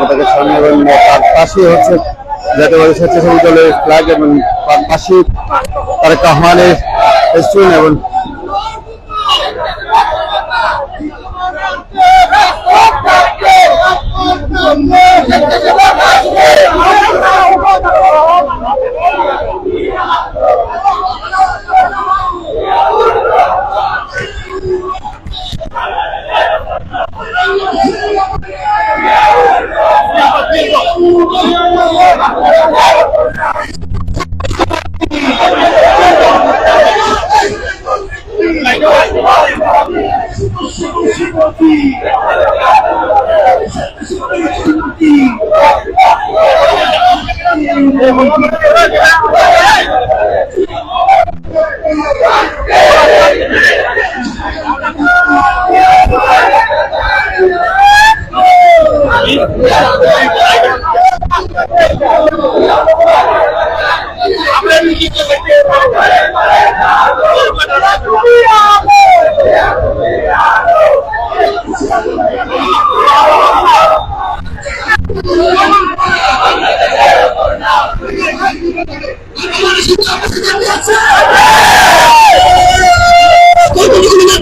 পতাকার সামনে এবং তার পাশে হচ্ছে জাতীয়বাদী স্বেচ্ছাসেবী দলের ফ্ল্যাগ এবং তার পাশে তারেক রহমানের স্টুডেন্ট এবং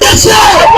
Let's go!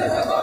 Yeah.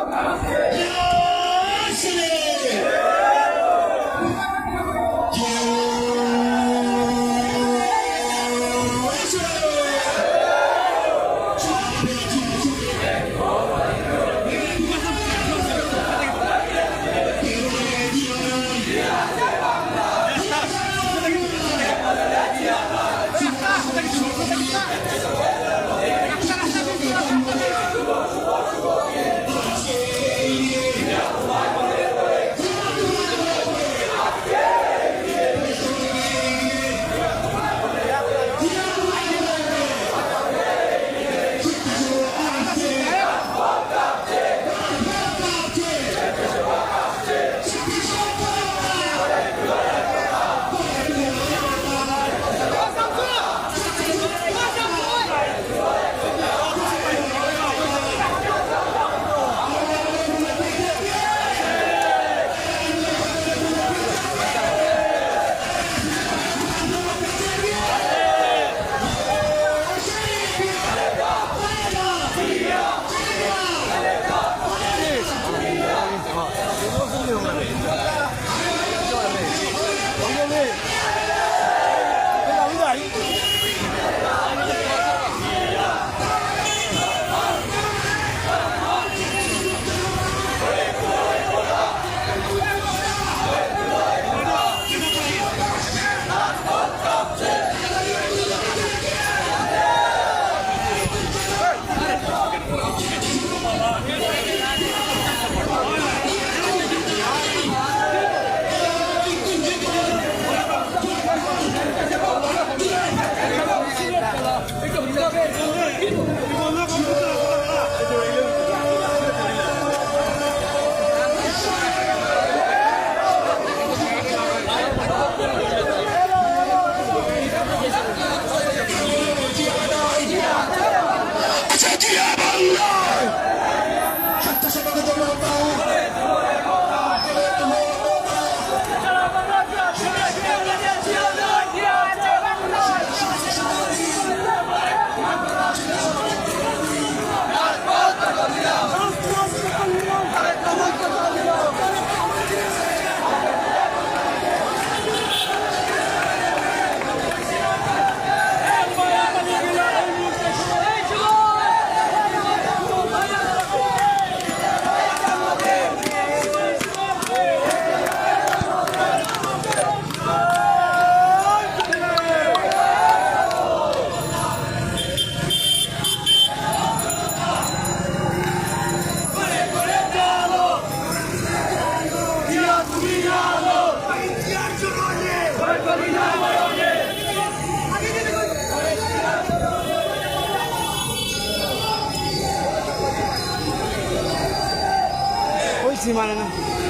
সীমানা না।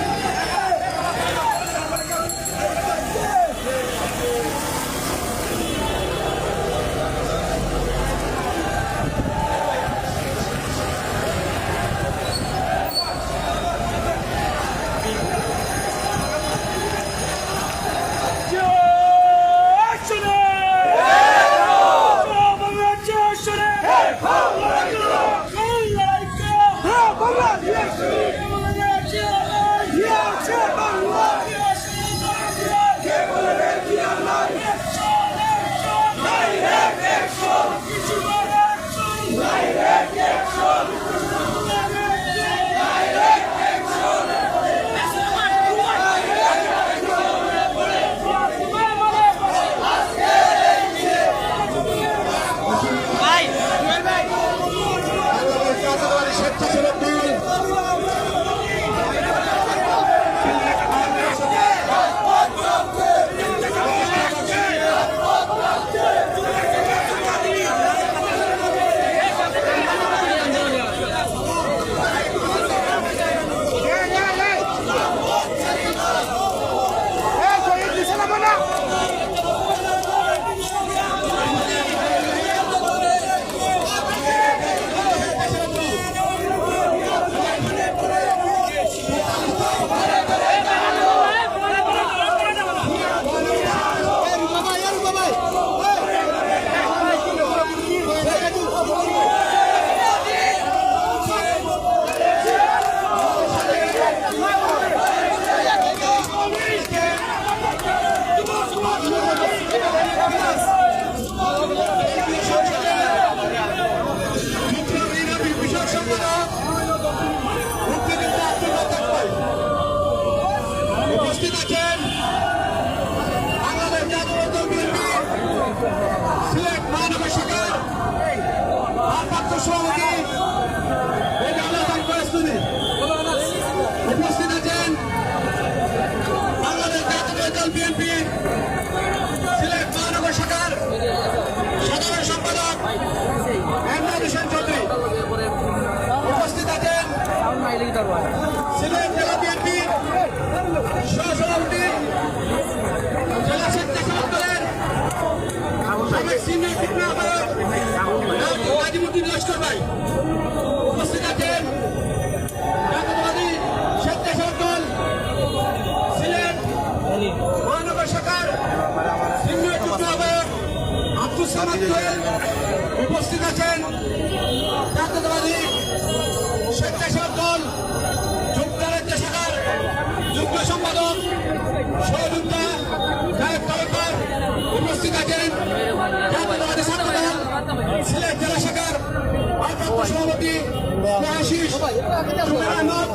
মহাশিস জুবের আহমদ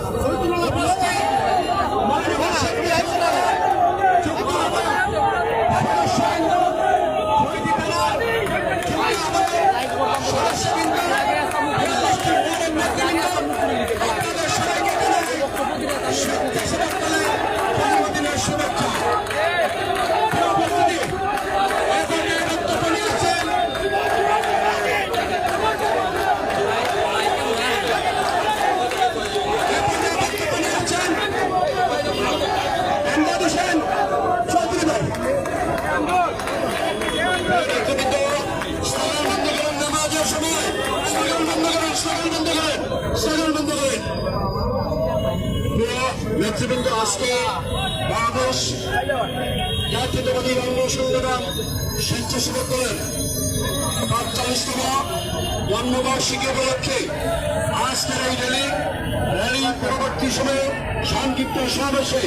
সময়ে সংক্ষিপ্ত সমাবেশে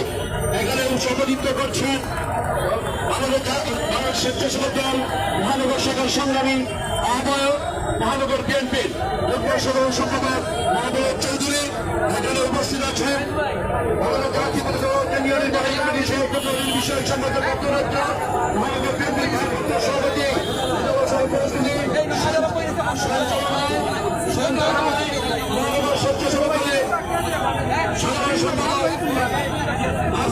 এখানে সভাপতিত্ব করছেন আমাদের স্বেচ্ছাসেবক দল, মহানগর শাখার সংগ্রামী আহ্বায়ক মহানগর বিএনপির যুগ্ম সম্পাদক মহাবত চৌধুরী এখানে উপস্থিত আছেন। আমাদের জাতীয় কেন্দ্রীয় নির্বাহী কমিটি সভাপতি বিষয় সম্পাদক সভাপতি দলের সাধারণ সম্পাদক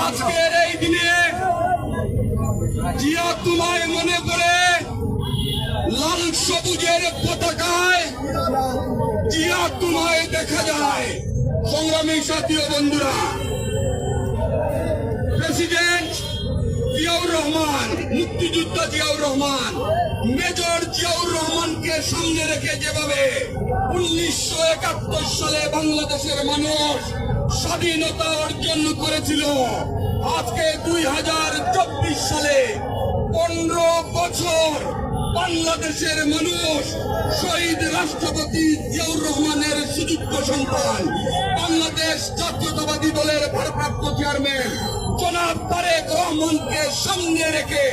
আজকের এই দিনে জিয়া তোমায় মনে করে লাল সবুজের পতাকায় জিয়া তোমায় দেখা যায় সংগ্রামী সাথী বন্ধুরা প্রেসিডেন্ট জিয়াউর রহমান মুক্তিযোদ্ধা জিয়াউর রহমান মেজর জিয়াউর রহমানকে সামনে রেখে যেভাবে উনিশশো একাত্তর সালে বাংলাদেশের মানুষ স্বাধীনতা অর্জন করেছিল, আজকে দুই হাজার চব্বিশ সালে পনেরো বছর বাংলাদেশের মানুষ শহীদ রাষ্ট্রপতি জিয়াউর রহমানের সুযোগ্য সন্তান, বাংলাদেশ জাতীয়তাবাদী দলের ভারপ্রাপ্ত চেয়ারম্যান জনাব তারেক রহমানকে সামনে রেখে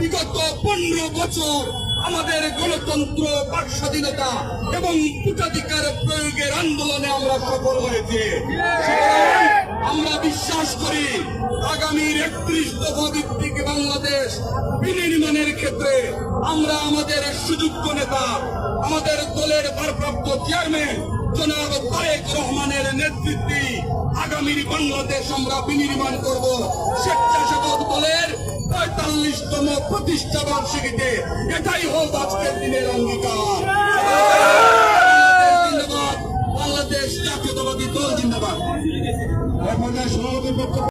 বিগত পনেরো বছর আমাদের গণতন্ত্র বাক স্বাধীনতা এবং ভোটাধিকার প্রয়োগের আন্দোলনে আমরা সফল হয়েছি। আমরা বিশ্বাস করি আগামীর একত্রিশ দফা ভিত্তিক বাংলাদেশ বিনির্মাণের ক্ষেত্রে আমরা আমাদের সুযোগ্য নেতা, আমাদের দলের ভারপ্রাপ্ত চেয়ারম্যান জনাব তারেক রহমানের নেতৃত্বে আগামীর বাংলাদেশ আমরা বিনির্মাণ করব। স্বেচ্ছাসেবক দলের পঁয়তাল্লিশতম প্রতিষ্ঠা বার্ষিকীতে এটাই হোক আজকের দিনের অঙ্গীকার। বাংলাদেশ জাতীয়তাবাদী দল জিন্দাবাদ। সভাপতির বক্তব্য